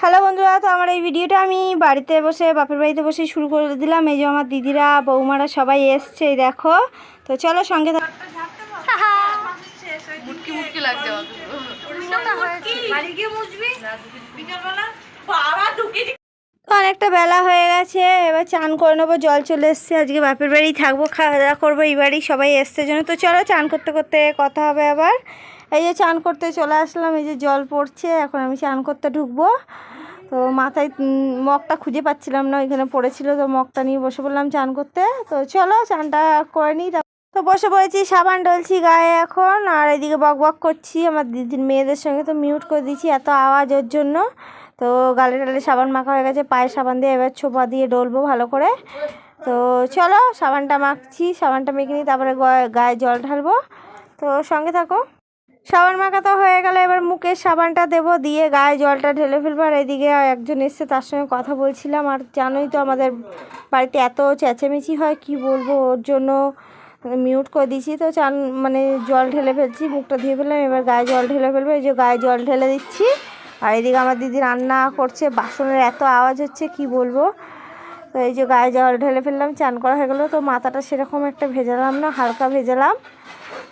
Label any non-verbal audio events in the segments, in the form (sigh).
Hello বন্ধুরা তো আমার এই ভিডিওটা আমি বাড়িতে বসে বাপের বাড়িতে বসে শুরু করে দিলাম। এই যে আমার দিদিরা বৌমারা সবাই এসছে দেখো। তো চলো সঙ্গে তো অনেকটা বেলা হয়ে গেছে এবার চান করে নেব জল চলে এসছে। আজকে বাপের বাড়ি থাকব খাওয়া দাওয়া করব এই বাড়ি সবাই এসছে জন্য। তো চলো চান করতে করতে কথা হবে আবার। এই যে চান করতে চলে আসলাম, এই যে জল পড়ছে, এখন আমি চান করতে ঢুকবো। তো মাথায় মগটা খুঁজে পাচ্ছিলাম না, ওইখানে পড়েছিল, তো মগটা নিয়ে বসে পড়লাম চান করতে। তো চলো, চানটা করে নিই তো বসে পড়েছি সাবান ডলছি গায়ে এখন, আর এদিকে বক বক করছি, আমার দিদির মেয়েদের সঙ্গে তো মিউট করে দিয়েছি, এত আওয়াজ ওর জন্য। তো গালে টালে সাবান মাখা হয়ে গেছে, পায়ে সাবান দিয়ে এবার ছোপা দিয়ে ডলবো ভালো করে। তো চলো, সাবানটা মাখছি, সাবানটা মেখে নিই, তারপরে গায়ে জল ঢালবো। তো সঙ্গে থাকো। সাবান মাখা তো হয়ে গেলে, এবার মুখে সাবানটা দেবো, দিয়ে গায়ে জলটা ঢেলে ফেলব, আর এদিকে একজন এসছে, তার সঙ্গে কথা বলছিলাম, আর জানোই তো আমাদের বাড়িতে এত চেঁচামেচি হয়, কি বলব, ওর জন্য মিউট করে দিয়েছি, তো চান মানে জল ঢেলে ফেলছি, মুখটা ধুয়ে ফেললাম, এবার গায়ে জল ঢেলে ফেলব, এই যে গায়ে জল ঢেলে দিচ্ছি, আর এদিকে আমার দিদি রান্না করছে, বাসনের এত আওয়াজ হচ্ছে, কি বলব, তো এই যে গায়ে জল ঢেলে ফেললাম, চান করা হয়ে গেলো, তো মাথাটা সেরকম একটা ভেজালাম না, হালকা ভেজালাম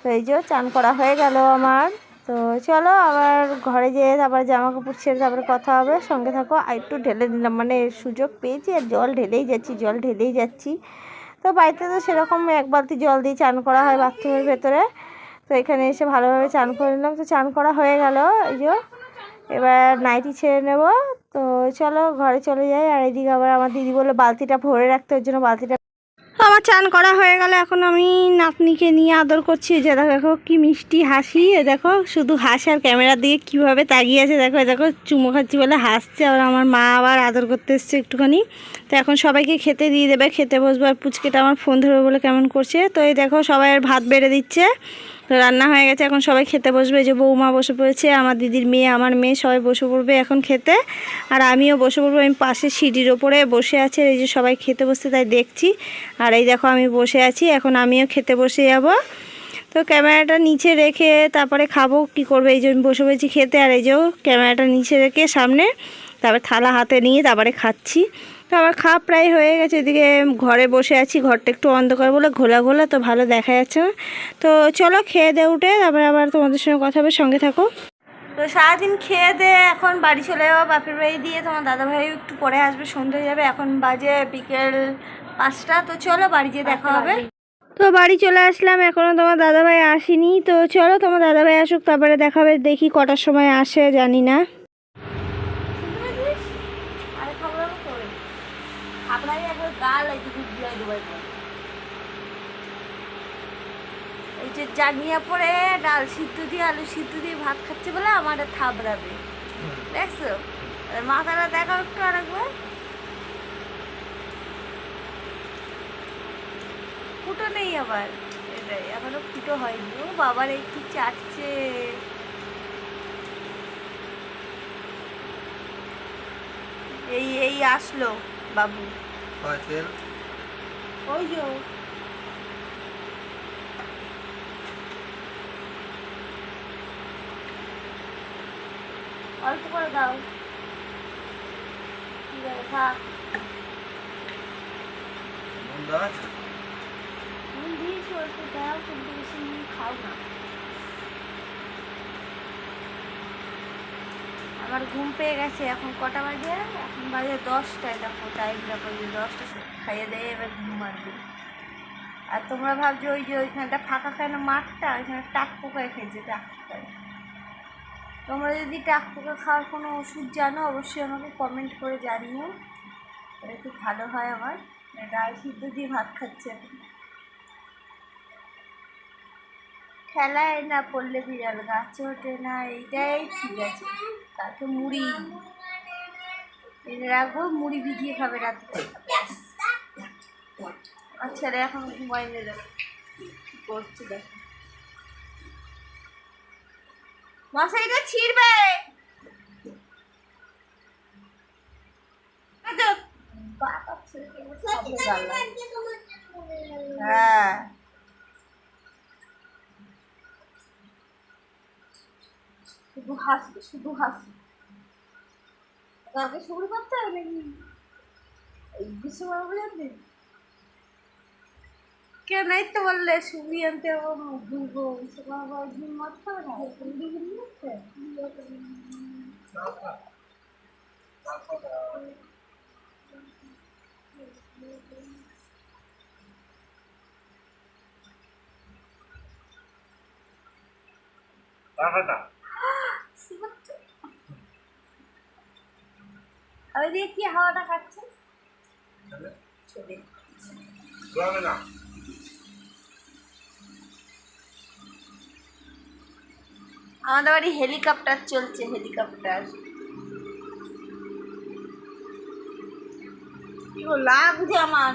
তো এই যে চান করা হয়ে গেল আমার। তো চলো আবার ঘরে যেয়ে তারপর জামা কাপড় ছেড়ে তারপরে কথা হবে। সঙ্গে থাকো, আর একটু ঢেলে দিলাম। মানে সুযোগ পেয়েছি আর জল ঢেলেই যাচ্ছি, জল ঢেলেই যাচ্ছি। তো বাড়িতে তো সেরকম এক বালতি জল দিয়ে চান করা হয় বাথরুমের ভেতরে। তো এখানে এসে ভালোভাবে চান করে নিলাম। তো চান করা হয়ে গেল, এই যে। এবার নাইটি ছেড়ে নেব। তো চলো ঘরে চলে যাই। আর এদিকে আবার আমার দিদি বলল, বালতিটা ভরে রাখতে, ওর জন্য বালতিটা আমার চান করা হয়ে গেল। এখন আমি নাতনিকে নিয়ে আদর করছি। যে দেখো কি মিষ্টি হাসি। এ দেখো শুধু হাসি আর ক্যামেরার দিকে কীভাবে তাগিয়ে আছে। দেখো এ দেখো চুমো খাচ্ছি বলে হাসছে। আর আমার মা আবার আদর করতে এসছে একটুখানি। তো এখন সবাইকে খেতে দিয়ে দেবে। খেতে বসবো আর পুচকেটা আমার ফোন ধরবে বলে কেমন করছে। তো এই দেখো সবাই ভাত বেড়ে দিচ্ছে। রান্না হয়ে গেছে, এখন সবাই খেতে বসবে। যে বৌমা বসে পড়েছে, আমার দিদির মেয়ে, আমার মেয়ে সবাই বসে পড়বে এখন খেতে। আর আমিও বসে পড়ব, আমি পাশে সিঁড়ির ওপরে বসে আছে এই যে সবাই খেতে বসতে তাই দেখছি। আর এই দেখো আমি বসে আছি, এখন আমিও খেতে বসে যাব। তো ক্যামেরাটা নিচে রেখে তারপরে খাব, কি করব? এই যে বসে বসেছি খেতে, আর এই যে ক্যামেরাটা নিচে রেখে সামনে তারপরে থালা হাতে নিয়ে তারপরে খাচ্ছি। তো আমার খাওয়া প্রায় হয়ে গেছে এদিকে ঘরে বসে আছি ঘরটা একটু অন্ধকার বলে ঘোলা ঘোলা তো ভালো দেখা যাচ্ছে না। তো চলো খেয়ে দিয়ে উঠে তারপরে আবার তোমাদের সঙ্গে কথা হবে সঙ্গে থাকো। তো সারাদিন খেয়ে দিয়ে এখন বাড়ি চলে যাব বাপের বাড়ি দিয়ে তোমার দাদাভাই একটু পরে আসবে সন্ধ্যে যাবে এখন বাজে বিকেল পাঁচটা তো চলো বাড়ি যেয়ে দেখা হবে। তো বাড়ি চলে আসলাম এখনও তোমার দাদাভাই আসেনি তো চলো তোমার দাদাভাই আসুক তারপরে দেখাবে দেখি কটার সময় আসে জানি না। এই যে পরে ডাল সিদ্ধ দিয়ে আলু সিদ্ধ দিয়ে ভাত খাচ্ছে বলে আমার থাবড়াবে। দেখছ? মাথাটা দেখাও একটু আরেকবার। ফুটো নেই আবার। এটাই এখনও ফুটো হয়নি। ও বাবার এই কি চাটছে। এই এই আসলো বাবু। ওই যে অল্প করে দাও ঠিক আছে থাক নুন দিয়েছি অল্প দাও কিন্তু বেশি নুন খাও না আমার ঘুম পেয়ে গেছে এখন কটা বাজে? এখন বাজে দশটায় দেখো টাইমটা বাজে দশটা খাইয়ে দেয় এবার ঘুম আসবে। আর তোমরা ভাবছ ওই যে ওইখানটা ফাঁকা কেন মাঠটা? ওইখানে টাক পোকায় খেয়েছে টাক পোকায়। তোমরা যদি টাক পোকা খাওয়ার কোনো ওষুধ জানো, অবশ্যই আমাকে কমেন্ট করে জানিও। এটা খুব ভালো হয় আমার। ডাল সিদ্ধ দিয়ে ভাত খাচ্ছে। খেলায় না পড়লে বিড়াল, গাছে ওঠে না, এইটাই ঠিক আছে। তাকে মুড়ি। এনে রাখব মুড়ি ভিজিয়ে খাবে রাত্রে ছেলে এখন দেখো। কি করছে, দেখো। মশাইটা ছিড়বে। হ্যাঁ। শুধু হাসি শুধু হাসি কালকে শুরু করতে হবে কি এই গ্রীষ্মবাবু জানতে কেউ নাই তো বললে সুবি আনতে আমি দিয়ে কি হাওয়াটা খাচ্ছে চলে না। আমাদের বাড়ি হেলিকপ্টার চলছে হেলিকপ্টার। লাগছে আমার।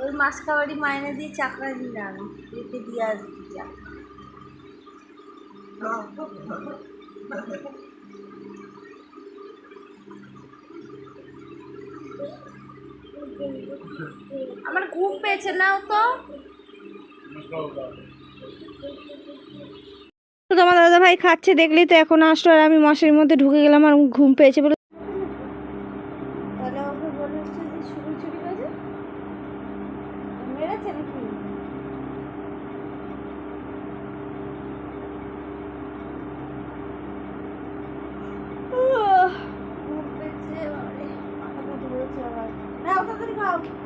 ওই মাছ খাবারই মাইনে দিয়ে চাকরা রেখে দিয়ে আসবি যা। (laughs) আমার ঘুম পেয়েছে, নাও তো। তোমার দাদা ভাই খাচ্ছে, দেখলি তো এখন আসলো আর আমি মশারির মধ্যে ঢুকে গেলাম আর ঘুম পেয়েছে বলে 好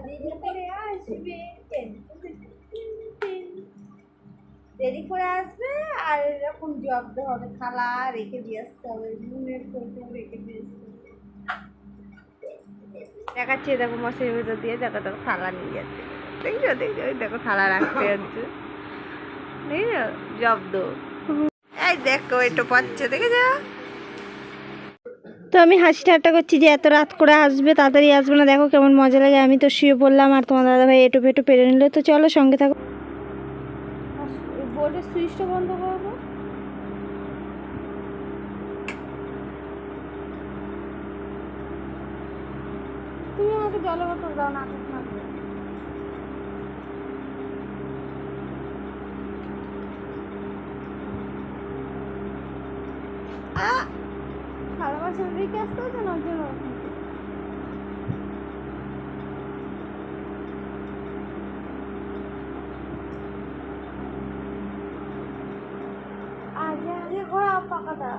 দেরি করে আসবে। দেরি করে আসবে আর এরকম জব্দ হবে থালা রেখে দিয়ে আসতে হবে, নুনের কৌটো রেখে দিয়ে আসতে দেখাচ্ছে, দেখো মশারির ভেতর দিয়ে দেখো দেখো থালা নিয়ে যাচ্ছে। দেখছ দেখছ দেখো থালা রাখতে যাচ্ছে। দেখছ? জব্দ। এই দেখো এটা পাচ্ছে, দেখেছ? তো আমি হাসি ঠাট্টা করছি যে এত রাত করে আসবে, তাড়াতাড়ি আসবে না। দেখো কেমন মজা লাগে। আমি তো শুয়ে পড়লাম আর তোমার দাদা ভাই এটু ফেটু পেরে নিল। তো চলো সঙ্গে থাকো। সুইচটা বন্ধ তুমি আমাকে দাও না করে। আ! থালা বাসন রেখে আসতে হচ্ছে না আজে আজে পাকাটা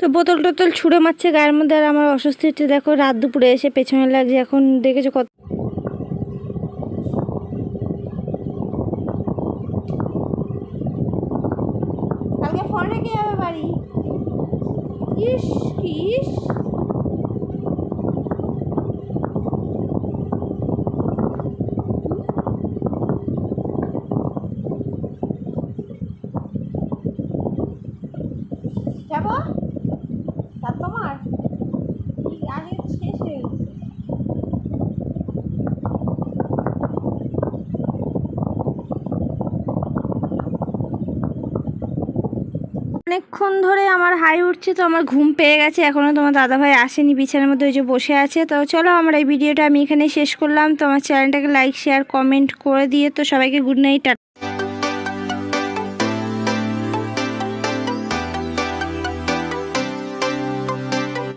তো বোতল টোতল ছুঁড়ে মারছে, গায়ের মধ্যে আর আমার অস্বস্তি হচ্ছে। দেখো, রাত দুপুরে এসে পেছনে লাগছে, এখন দেখেছ কত পড়ে গিয়ে বাড়ি ইস কি ইস অনেকক্ষণ ধরে আমার হাই উঠছে, তো আমার ঘুম পেয়ে গেছে। এখনও তোমার দাদাভাই আসেনি, বিছানার মধ্যে ওই যে বসে আছে। তো চলো, আমার এই ভিডিওটা আমি এখানে শেষ করলাম। তোমার চ্যানেলটাকে লাইক শেয়ার কমেন্ট করে দিয়ে তো সবাইকে গুড নাইট